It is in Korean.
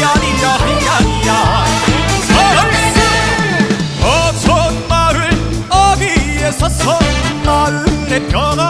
야야야야야. 설승 어촌마을 어귀에서 선마을의 변화